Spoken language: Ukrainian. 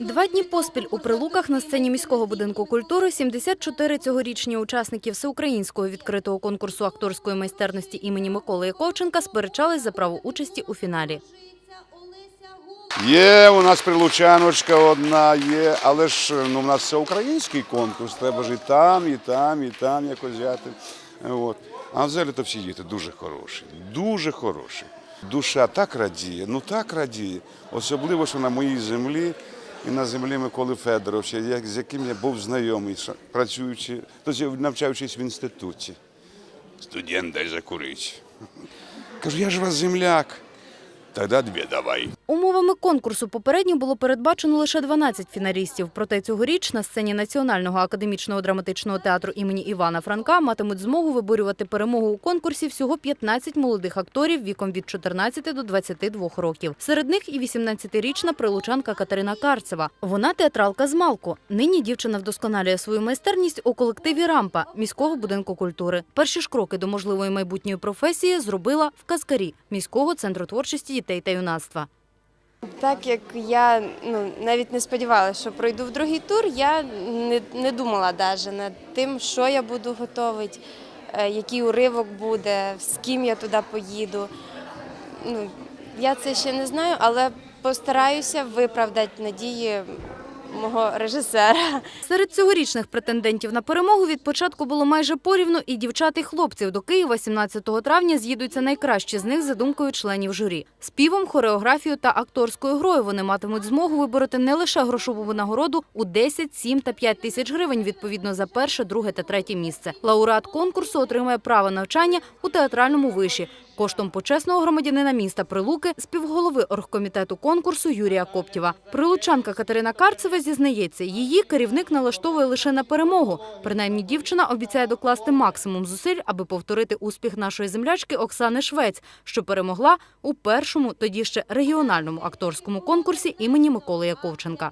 Два дні поспіль у Прилуках на сцені міського будинку культури 74 цьогорічні учасники всеукраїнського відкритого конкурсу акторської майстерності імені Миколи Яковченка сперечались за право участі у фіналі. Є у нас прилучаночка одна, є, але ж ну, у нас це український конкурс, треба ж і там, і там, і там якось взяти. От. А взагалі то всі діти дуже хороші, дуже хороші. Душа так радіє, ну так радіє. Особливо, що на моїй землі і на землі Миколи Федоровича, з яким я був знайомий, працюючи, тобто навчаючись в інституті. Студент дай закурить. Кажу, я ж вас земляк. Тоді дві давай. Умовами конкурсу попередньо було передбачено лише 12 фіналістів. Проте цьогоріч на сцені Національного академічного драматичного театру імені Івана Франка матимуть змогу виборювати перемогу у конкурсі всього 15 молодих акторів віком від 14 до 22 років. Серед них і 18-річна прилучанка Катерина Карцева. Вона театралка з Малку. Нині дівчина вдосконалює свою майстерність у колективі Рампа міського будинку культури. Перші ж кроки до можливої майбутньої професії зробила в Казкарі міського центру творчості дітей та юнацтва. Так як я ну, навіть не сподівалася, що пройду в другий тур, я не, не думала навіть над тим, що я буду готувати, е, який уривок буде, з ким я туди поїду. Ну, я це ще не знаю, але постараюся виправдати надії мого режисера. Серед цьогорічних претендентів на перемогу від початку було майже порівну і дівчат, і хлопців. До Києва 17 травня з'їдуться найкращі з них за думкою членів журі. Співом, хореографією та акторською грою вони матимуть змогу вибороти не лише грошову винагороду у 10, 7 та 5 тисяч гривень відповідно за перше, друге та третє місце. Лауреат конкурсу отримає право навчання у театральному виші. Коштом почесного громадянина міста Прилуки, співголови оргкомітету конкурсу Юрія Коптєва. Прилучанка Катерина Карцева зізнається, її керівник налаштовує лише на перемогу. Принаймні, дівчина обіцяє докласти максимум зусиль, аби повторити успіх нашої землячки Оксани Швець, що перемогла у першому, тоді ще регіональному акторському конкурсі імені Миколи Яковченка.